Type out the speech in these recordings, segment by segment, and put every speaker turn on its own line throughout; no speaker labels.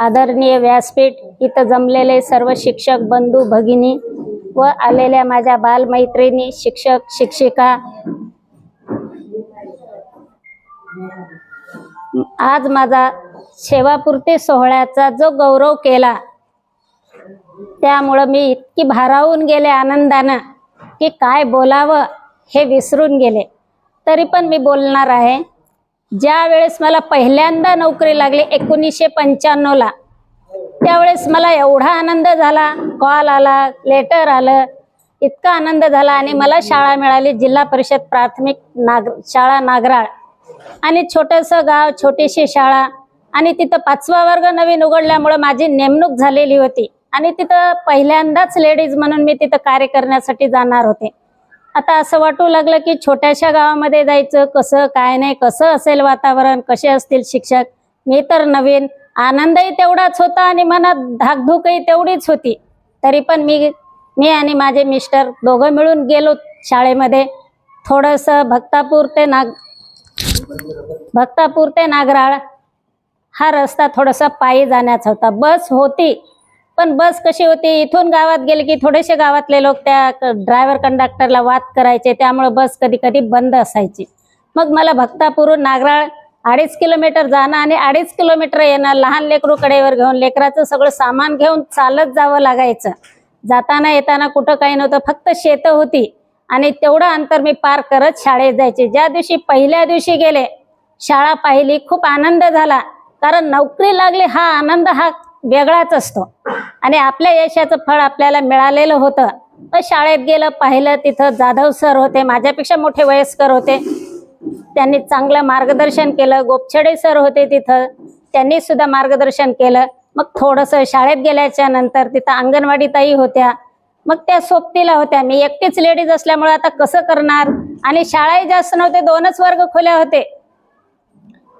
आदरणीय व्यासपीठ इथं जमलेले सर्व शिक्षक बंधू भगिनी व आलेल्या माझ्या बालमैत्रिणी शिक्षक शिक्षिका. आज माझा सेवापूर्ती सोहळ्याचा जो गौरव केला त्यामुळं मी इतकी भारावून गेले आनंदानं की काय बोलावं हे विसरून गेले. तरी पण मी बोलणार आहे. ज्या वेळेस मला पहिल्यांदा नोकरी लागली एकोणीसशे पंच्याण्णवला त्यावेळेस मला एवढा आनंद झाला. कॉल आला लेटर आलं इतका आनंद झाला आणि मला शाळा मिळाली जिल्हा परिषद प्राथमिक नाग शाळा नागराळ. आणि छोटंसं गाव छोटीशी शाळा आणि तिथं पाचवा वर्ग नवीन उघडल्यामुळं माझी नेमणूक झालेली होती. आणि तिथं पहिल्यांदाच लेडीज म्हणून मी तिथं कार्य करण्यासाठी जाणार होते. आता असं वाटू लागलं की छोट्याशा गावामध्ये जायचं कसं काय नाही कसं असेल वातावरण कसे असतील शिक्षक? मी तर नवीन. आनंदही तेवढाच होता आणि मनात धाकधूकही तेवढीच होती. तरी पण मी मी आणि माझे मिस्टर दोघं मिळून गेलो शाळेमध्ये. थोडंसं भक्तापूर ते नाग भक्तापूर ते नागराळ. हा रस्ता थोडासा पायी जाण्याचा होता. बस होती. पण बस कशी होती इथून गावात गेले की थोडेसे गावातले लोक त्या ड्रायव्हर कंडक्टरला वाद करायचे त्यामुळे बस कधी कधी बंद असायची. मग मला भक्तापूरून नागराळ अडीच किलोमीटर जाणं आणि अडीच किलोमीटर येणं लहान लेकरू कडेवर घेऊन लेकराचं सगळं सामान घेऊन चालत जावं लागायचं. जाताना येताना कुठं काही नव्हतं फक्त शेतं होती. आणि तेवढं अंतर मी पार करत शाळेत जायचे. ज्या दिवशी पहिल्या दिवशी गेले शाळा पाहिली खूप आनंद झाला. कारण नोकरी लागली हा आनंद हा वेगळाच असतो. आणि आपल्या यशाचं फळ आपल्याला मिळालेलं होतं. तर शाळेत गेलं पाहिलं तिथं जाधव सर होते माझ्यापेक्षा मोठे वयस्कर होते. त्यांनी चांगलं मार्गदर्शन केलं. गोपछडे सर होते तिथं. त्यांनी सुद्धा मार्गदर्शन केलं. मग थोडंसं शाळेत गेल्याच्यानंतर तिथं अंगणवाडी ताई होत्या. मग त्या सोबतीला होत्या. मी एकटीच लेडीज असल्यामुळे आता कसं करणार? आणि शाळाही जास्त नव्हते दोनच वर्ग खोल्या होते.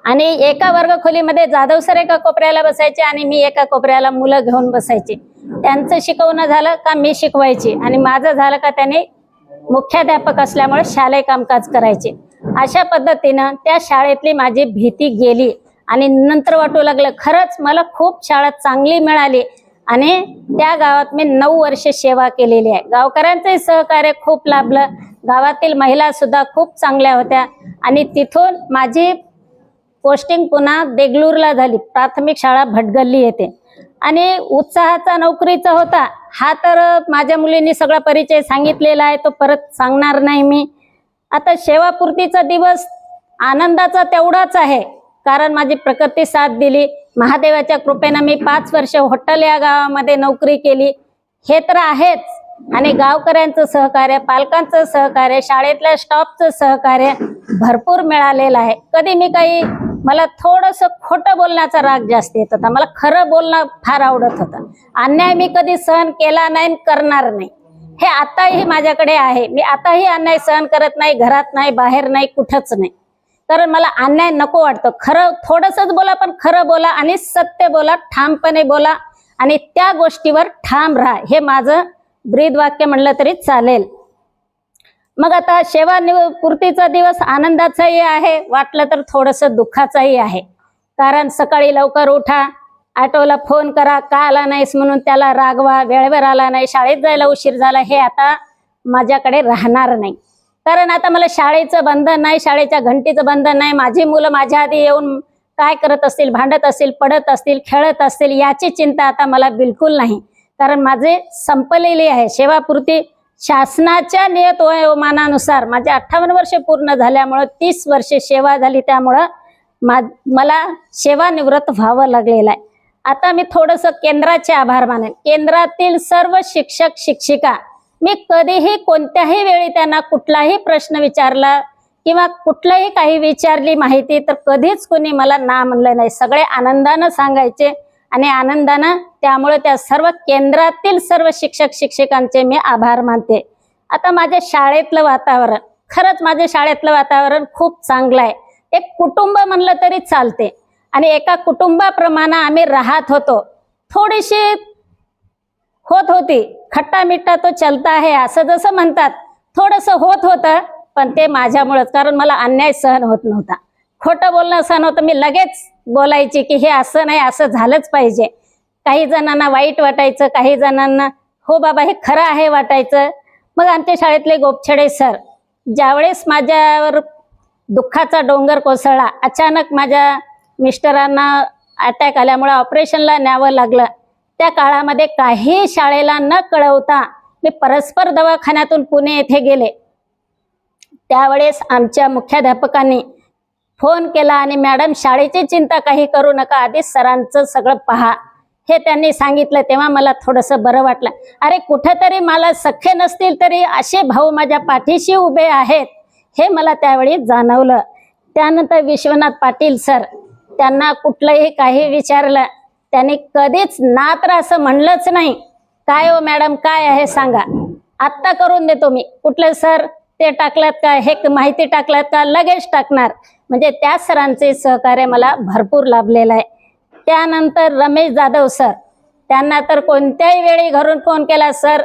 आणि एका वर्ग खोलीमध्ये जाधव सर एका कोपऱ्याला बसायचे आणि मी एका कोपऱ्याला मुलं घेऊन बसायचे. त्यांचं शिकवणं झालं का मी शिकवायची आणि माझं झालं का त्याने मुख्याध्यापक असल्यामुळे शालेय कामकाज करायचे. अशा पद्धतीनं त्या शाळेतली माझी भीती गेली आणि नंतर वाटू लागलं खरंच मला खूप शाळा चांगली मिळाली आणि त्या गावात मी नऊ वर्ष सेवा केलेली आहे. गावकऱ्यांचंही सहकार्य खूप लाभलं. गावातील महिला सुद्धा खूप चांगल्या होत्या आणि तिथून माझी पोस्टिंग पुन्हा देगलूरला झाली. प्राथमिक शाळा भटगल्ली येते आणि उत्साहाचा नोकरीचा होता. हा तर माझ्या मुलींनी सगळा परिचय सांगितलेला आहे. तो परत सांगणार नाही मी. आता सेवापूर्तीचा दिवस आनंदाचा तेवढाच आहे. कारण माझी प्रकृती साथ दिली. महादेवाच्या कृपेनं मी पाच वर्ष हॉटेल या गावामध्ये नोकरी केली. हे तर आहेच. आणि गावकऱ्यांचं सहकार्य पालकांचं सहकार्य शाळेतल्या स्टॉपचं सहकार्य भरपूर मिळालेलं आहे. कधी मी काही मला थोडंसं खोटं बोलण्याचा राग जास्त येत होता. मला खरं बोलणं फार आवडत होतं. अन्याय मी कधी सहन केला नाही आणि करणार नाही. हे आताही माझ्याकडे आहे. मी आताही अन्याय सहन करत नाही घरात नाही बाहेर नाही कुठंच नाही. कारण मला अन्याय नको वाटतं. खरं थोडंसंच बोला पण खरं बोला आणि सत्य बोला ठामपणे बोला आणि त्या गोष्टीवर ठाम राहा. हे माझं ब्रीद वाक्य म्हणलं तरी चालेल. मग आता सेवा पूर्तीचा दिवस आनंदाचाही आहे वाटलं तर थोडंसं दुःखाचाही आहे. कारण सकाळी लवकर उठा ऑटोला फोन करा का आला नाहीस म्हणून त्याला रागवा वेळेवर आला नाही शाळेत जायला उशीर झाला हे आता माझ्याकडे राहणार नाही. कारण आता मला शाळेचं बंधन नाही शाळेच्या घंटीचं बंधन नाही माझी मुलं माझ्या आधी येऊन काय करत असतील भांडत असतील पडत असतील खेळत असतील याची चिंता आता मला बिलकुल नाही. कारण माझे संपलेली आहे सेवापूर्ती शासनाच्या नियत वयोमानानुसार माझे अठ्ठावन्न वर्ष पूर्ण झाल्यामुळं तीस वर्षे सेवा झाली त्यामुळं मा मला सेवानिवृत्त व्हावं लागलेलं आहे. आता मी थोडंसं केंद्राचे आभार मानेन. केंद्रातील सर्व शिक्षक शिक्षिका मी कधीही कोणत्याही वेळी त्यांना कुठलाही प्रश्न विचारला किंवा कुठलाही काही विचारली माहिती तर कधीच कोणी मला ना म्हणलं नाही. सगळे आनंदानं सांगायचे आणि आनंदानं त्यामुळे त्या सर्व केंद्रातील सर्व शिक्षक शिक्षकांचे मी आभार मानते. आता माझ्या शाळेतलं वातावरण खरंच माझ्या शाळेतलं वातावरण खूप चांगलं आहे. एक कुटुंब म्हणलं तरी चालते. आणि एका कुटुंबाप्रमाणे आम्ही राहत होतो. थोडीशी होत होती. खट्टा मिठ्ठा तो चलता आहे असं जसं म्हणतात. थोडंसं होत होतं पण ते माझ्यामुळंच कारण मला अन्याय सहन होत नव्हता. खोटं बोलणं असं नव्हतं. मी लगेच बोलायची की हे असं नाही असं झालंच पाहिजे. काही जणांना वाईट वाटायचं काही जणांना हो बाबा हे खरं आहे वाटायचं. मग आमच्या शाळेतले गोपछडे सर ज्यावेळेस माझ्यावर दुःखाचा डोंगर कोसळला अचानक माझ्या मिस्टरांना अटॅक आल्यामुळे ऑपरेशनला न्यावं लागलं. त्या काळामध्ये काही शाळेला न कळवता मी परस्पर दवाखान्यातून पुणे येथे गेले. त्यावेळेस आमच्या मुख्याध्यापकांनी फोन केला आणि मॅडम शाळेची चिंता काही करू नका आधी सरांचं सगळं पहा. हे त्यांनी सांगितलं तेव्हा मला थोडंसं बरं वाटलं. अरे कुठंतरी मला सख्खे नसतील तरी असे भाऊ माझ्या पाठीशी उभे आहेत हे मला त्यावेळी जाणवलं. त्यानंतर विश्वनाथ पाटील सर त्यांना कुठलंही काही विचारलं त्यांनी कधीच ना तर असं म्हणलंच नाही. काय हो मॅडम काय आहे सांगा. आत्ता करून देतो मी. कुठलं सर ते टाकलात का? हे माहिती टाकलात का? लगेच टाकणार. म्हणजे त्या सरांचे सहकार्य मला भरपूर लाभलेलं आहे. त्यानंतर रमेश जाधव सर. त्यांना तर कोणत्याही वेळी घरून फोन केला सर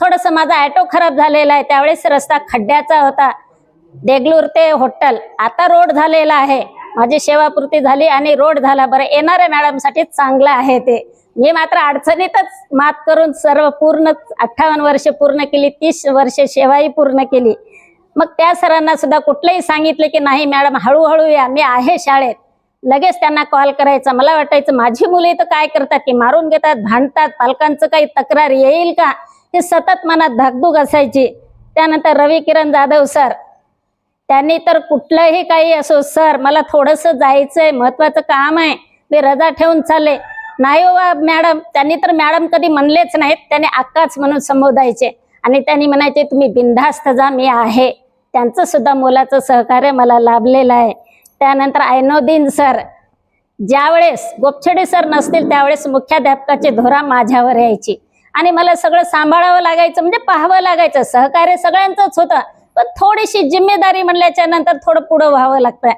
थोडंसं माझा ॲटो खराब झालेला आहे. त्यावेळेस रस्ता खड्ड्याचा होता. देगलूर ते होटल आता रोड झालेला आहे. माझी सेवापूर्ती झाली आणि रोड झाला. बरं येणाऱ्या मॅडमसाठी चांगलं आहे ते. मी मात्र अडचणीतच मात करून सर्व पूर्ण अठ्ठावन्न वर्ष पूर्ण केली तीस वर्ष सेवाही पूर्ण केली. मग त्या सरांना सुद्धा कुठलंही सांगितलं की नाही मॅडम हळूहळू या मी आहे शाळेत. लगेच त्यांना कॉल करायचा. मला वाटायचं माझी मुले तर काय करतात? की मारून घेतात भांडतात पालकांचं काही तक्रार येईल का? हे सतत मनात धाकधूक असायची. त्यानंतर रवी किरण जाधव सर. त्यांनी तर कुठलंही काही असो सर मला थोडंसं जायचंय महत्वाचं काम आहे. मी रजा ठेवून चालले. नाही वा मॅडम. त्यांनी तर मॅडम कधी म्हणलेच नाहीत. त्याने अक्काच म्हणून संबोधायचे. आणि त्यांनी म्हणायचे तुम्ही बिनधास्त जा मी आहे. त्यांचं सुद्धा मुलाचं सहकार्य मला लाभलेलं आहे. त्यानंतर आयनोदीन सर ज्यावेळेस गोपछडे सर नसतील त्यावेळेस मुख्याध्यापकाची धोरा माझ्यावर यायची. आणि मला सगळं सांभाळावं लागायचं म्हणजे पाहावं लागायचं. सहकार्य सगळ्यांचंच होतं पण थोडीशी जिम्मेदारी म्हणल्याच्या नंतर थोडं पुढं व्हावं लागतं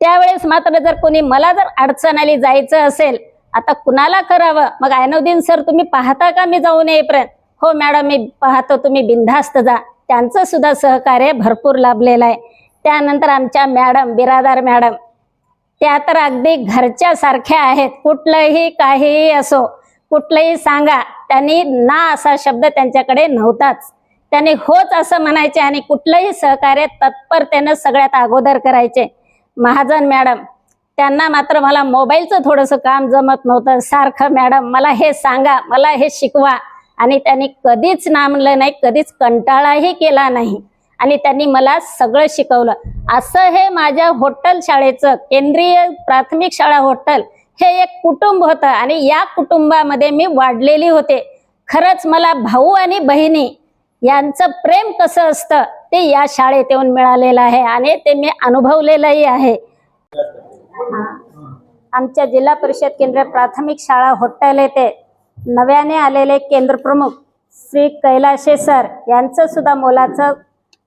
त्यावेळेस मात्र जर कोणी मला जर अडचण आली जायचं असेल आता कुणाला करावं? मग आयनोदीन सर तुम्ही पाहता का मी जाऊन येईपर्यंत? हो मॅडम मी पाहतो तुम्ही बिनधास्त जा. त्यांचं सुद्धा सहकार्य भरपूर लाभलेलं आहे. त्यानंतर आमच्या मॅडम बिरादार मॅडम त्या तर अगदी घरच्या सारख्या आहेत. कुठलंही काहीही असो कुठलंही सांगा त्यांनी ना असा शब्द त्यांच्याकडे नव्हताच. त्यांनी होच असं म्हणायचे आणि कुठलंही सहकार्य तत्परतेनं सगळ्यात अगोदर करायचे. महाजन मॅडम त्यांना मात्र मला मोबाईलचं थोडंसं काम जमत नव्हतं. सारखं मॅडम मला हे सांगा मला हे शिकवा. आणि त्यांनी कधीच नामलं नाही कधीच कंटाळाही केला नाही. आणि त्यांनी मला सगळं शिकवलं. असं हे माझ्या हॉटेल शाळेचं केंद्रीय प्राथमिक शाळा हॉटेल हे एक कुटुंब होतं आणि या कुटुंबामध्ये मी वाढलेली होते. खरंच मला भाऊ आणि बहिणी यांचं प्रेम कसं असतं ते या शाळेत येऊन मिळालेलं आहे आणि ते मी अनुभवलेलंही आहे. आमच्या जिल्हा परिषद केंद्र प्राथमिक शाळा हॉटेल येथे नव्याने आलेले केंद्र प्रमुख श्री कैलाशे सर यांचं सुद्धा मोलाचं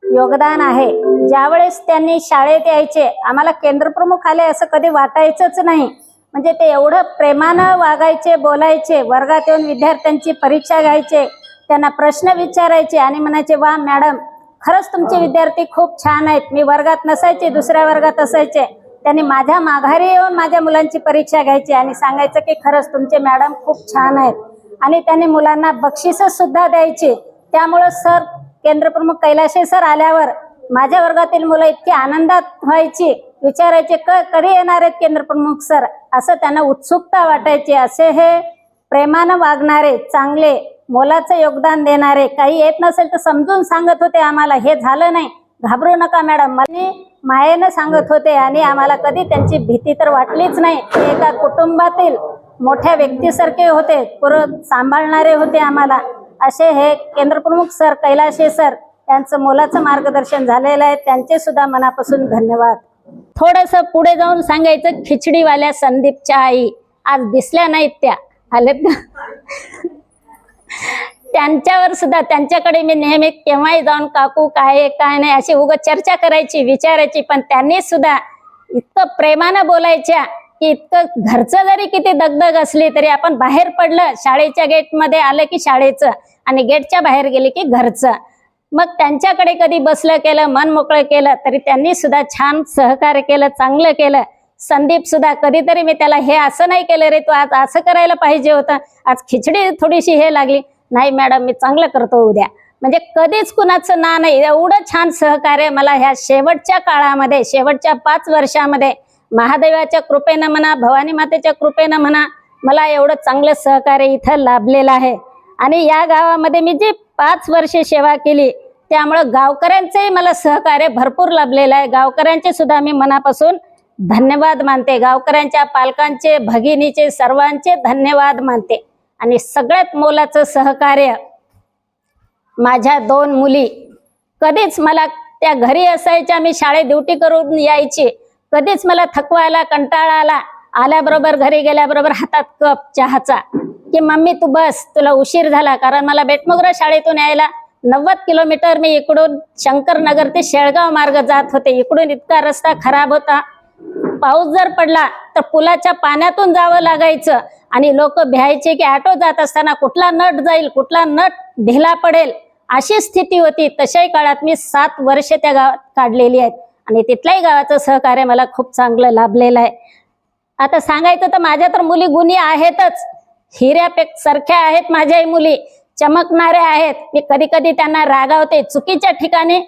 योगदान आहे. ज्यावेळेस त्यांनी शाळेत यायचे आम्हाला केंद्र प्रमुख आले असं कधी वाटायचंच नाही. म्हणजे ते एवढं प्रेमानं वागायचे बोलायचे वर्गात येऊन विद्यार्थ्यांची परीक्षा घ्यायचे त्यांना प्रश्न विचारायचे आणि म्हणायचे वा मॅडम खरंच तुमचे विद्यार्थी खूप छान आहेत. मी वर्गात नसायचे दुसऱ्या वर्गात असायचे. त्यांनी माझ्या माघारी येऊन माझ्या मुलांची परीक्षा घ्यायची आणि सांगायचं की खरंच तुमचे मॅडम खूप छान आहेत. आणि त्यांनी मुलांना बक्षिसं सुद्धा द्यायची. त्यामुळं सर केंद्रप्रमुख कैलाशे सर आल्यावर माझ्या वर्गातील मुलं इतकी आनंदात व्हायची विचारायचे क कधी येणार आहेत केंद्रप्रमुख सर? असं त्यांना उत्सुकता वाटायची. असे हे प्रेमानं वागणारे चांगले मोलाचं योगदान देणारे काही येत नसेल तर समजून सांगत होते आम्हाला. हे झालं नाही. घाबरू नका मॅडम. मी मायेनं सांगत होते आणि आम्हाला कधी त्यांची भीती तर वाटलीच नाही. एका कुटुंबातील मोठ्या व्यक्तीसारखे होते परत सांभाळणारे होते आम्हाला. असे हे केंद्रप्रमुख सर कैलाशे सर यांचं मोलाचं मार्गदर्शन झालेलं आहे. त्यांचे सुद्धा मनापासून धन्यवाद. थोडस पुढे जाऊन सांगायचं खिचडीवाल्या संदीपच्या आई आज दिसल्या नाहीत त्या. आलेत ना त्यांच्यावर सुद्धा त्यांच्याकडे मी नेहमी केव्हाही जाऊन काकू काय काय नाही अशी उगत चर्चा करायची विचारायची पण त्यांनी सुद्धा इतकं प्रेमानं बोलायच्या. की इतकं घरचं जरी किती दगदग असली तरी आपण बाहेर पडलं शाळेच्या गेटमध्ये आलं की शाळेचं आणि गेटच्या बाहेर गेले की घरचं. मग त्यांच्याकडे कधी बसलं केलं मन मोकळं केलं तरी त्यांनी सुद्धा छान सहकार्य केलं चांगलं केलं. संदीप सुद्धा कधीतरी मी त्याला हे असं नाही केलं रे तू आज असं करायला पाहिजे होतं. आज खिचडी थोडीशी हे लागली. नाही मॅडम मी चांगलं करतो उद्या. म्हणजे कधीच कुणाचं ना नाही. एवढं छान सहकार्य मला ह्या शेवटच्या काळामध्ये शेवटच्या पाच वर्षामध्ये महादेवाच्या कृपेनं म्हणा भवानी मातेच्या कृपेनं म्हणा मला एवढं चांगलं सहकार्य इथं लाभलेलं आहे. आणि या गावामध्ये मी जी पाच वर्षे सेवा केली त्यामुळं गावकऱ्यांचंही मला सहकार्य भरपूर लाभलेलं आहे. गावकऱ्यांचे सुद्धा मी मनापासून धन्यवाद मानते. गावकऱ्यांच्या पालकांचे भगिनीचे सर्वांचे धन्यवाद मानते. आणि सगळ्यात मोलाचं सहकार्य माझ्या दोन मुली कधीच मला त्या घरी असायच्या मी शाळेत ड्युटी करून यायची कधीच मला थकवायला कंटाळा आला आल्याबरोबर घरी गेल्याबरोबर हातात कप चहाचा की मम्मी तू बस तुला उशीर झाला कारण मला बेटमोगरा शाळेतून यायला नव्वद किलोमीटर मी इकडून शंकरनगर ते शेळगाव मार्ग जात होते. इकडून इतका रस्ता खराब होता. पाऊस जर पडला तर पुलाच्या पाण्यातून जावं लागायचं आणि लोक भ्यायचे की ऑटो जात असताना कुठला नट जाईल कुठला नट ढिला पडेल अशी स्थिती होती. तशाही काळात मी सात वर्ष त्या गावात काढलेली आहेत. आणि तिथल्याही गावाचं सहकार्य मला खूप चांगलं लाभलेलं आहे. आता सांगायचं तर माझ्या तर मुली गुणी आहेतच. हिऱ्यापेक सारख्या आहेत माझ्याही मुली. चमकणाऱ्या आहेत. मी कधी कधी त्यांना रागावते. चुकीच्या ठिकाणी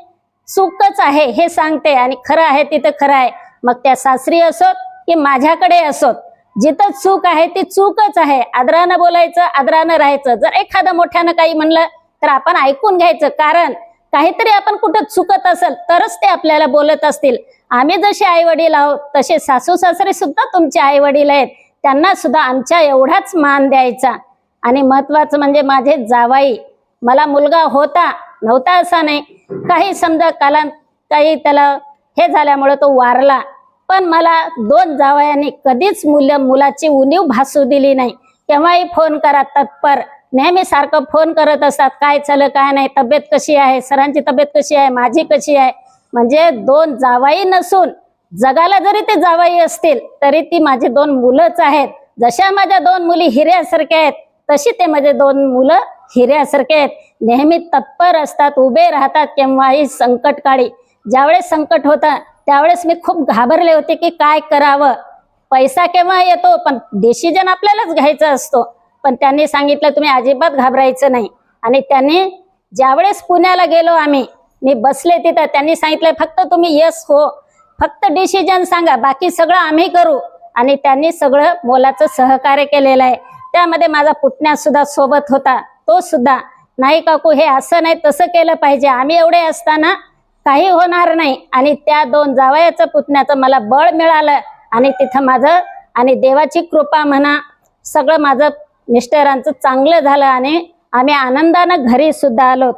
चूकच आहे हे सांगते आणि खरं आहे तिथं खरं आहे. मग त्या सासरी असोत की माझ्याकडे असोत. जिथं चूक आहे ती चूकच आहे. आदरानं बोलायचं आदरानं राहायचं. जर एखादं मोठ्यानं काही म्हणलं तर आपण ऐकून घ्यायचं. कारण काहीतरी आपण कुठं चुकत असेल तरच ते आपल्याला बोलत असतील. आम्ही जसे आई वडील आहोत तसे सासू सासरे सुद्धा तुमचे आई वडील आहेत. त्यांना सुद्धा आमच्या एवढाच मान द्यायचा. आणि महत्वाचं म्हणजे माझे जावाई मला मुलगा होता नव्हता असा नाही. काही समजा काला काही त्याला हे झाल्यामुळे तो वारला. पण मला दोन जावयांनी कधीच मुलं मुलाची उणीव भासू दिली नाही. केव्हाही फोन करा तत्पर. नेहमी सारखं फोन करत असतात काय चाललं काय नाही तब्येत कशी आहे सरांची तब्येत कशी आहे माझी कशी आहे? म्हणजे दोन जावाई नसून जगाला जरी ते जावाई असतील तरी ती माझी दोन मुलंच आहेत. जशा माझ्या दोन मुली हिऱ्यासारख्या आहेत तशी ते माझे दोन मुलं हिऱ्यासारखे आहेत. नेहमी तत्पर असतात उभे राहतात केव्हाही संकट काळी. ज्यावेळेस संकट होतं त्यावेळेस मी खूप घाबरले होते की काय करावं. पैसा केव्हा येतो पण डिसिजन आपल्यालाच घ्यायचा असतो. पण त्यांनी सांगितलं तुम्ही अजिबात घाबरायचं नाही. आणि त्यांनी ज्यावेळेस पुण्याला गेलो आम्ही मी बसले तिथं त्यांनी सांगितलं फक्त तुम्ही यस हो. फक्त डिसिजन सांगा. बाकी सगळं आम्ही करू. आणि त्यांनी सगळं मोलाचं सहकार्य केलेलं आहे. त्यामध्ये माझा पुतण्या सुद्धा सोबत होता. तो सुद्धा नाही काकू हे असं नाही तसं केलं पाहिजे. आम्ही एवढे असताना काही होणार नाही. आणि त्या दोन जावयाचं पुतण्याचं मला बळ मिळालं. आणि तिथं माझं आणि देवाची कृपा म्हणा सगळं माझं मिस्टरांचं चांगलं झालं आणि आम्ही आनंदानं घरी सुद्धा आलो.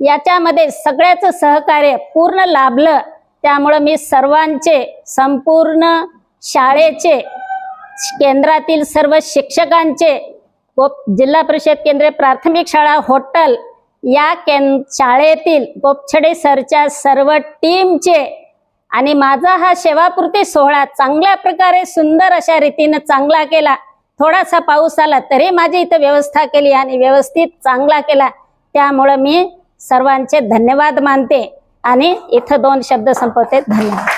याच्यामध्ये सगळ्याचं सहकार्य पूर्ण लाभलं. त्यामुळं मी सर्वांचे संपूर्ण शाळेचे केंद्रातील सर्व शिक्षकांचे गोप जिल्हा परिषद केंद्रीय प्राथमिक शाळा हॉटेल या कें शाळेतील गोपछडे सरच्या सर्व टीमचे आणि माझा हा सेवापूर्ती सोहळा चांगल्या प्रकारे सुंदर अशा रीतीनं चांगला केला. थोडासा पाऊस आला तरी माझी इथं व्यवस्था केली आणि व्यवस्थित चांगला केला. त्यामुळं मी सर्वांचे धन्यवाद मानते आणि इथं दोन शब्द संपवते. धन्यवाद.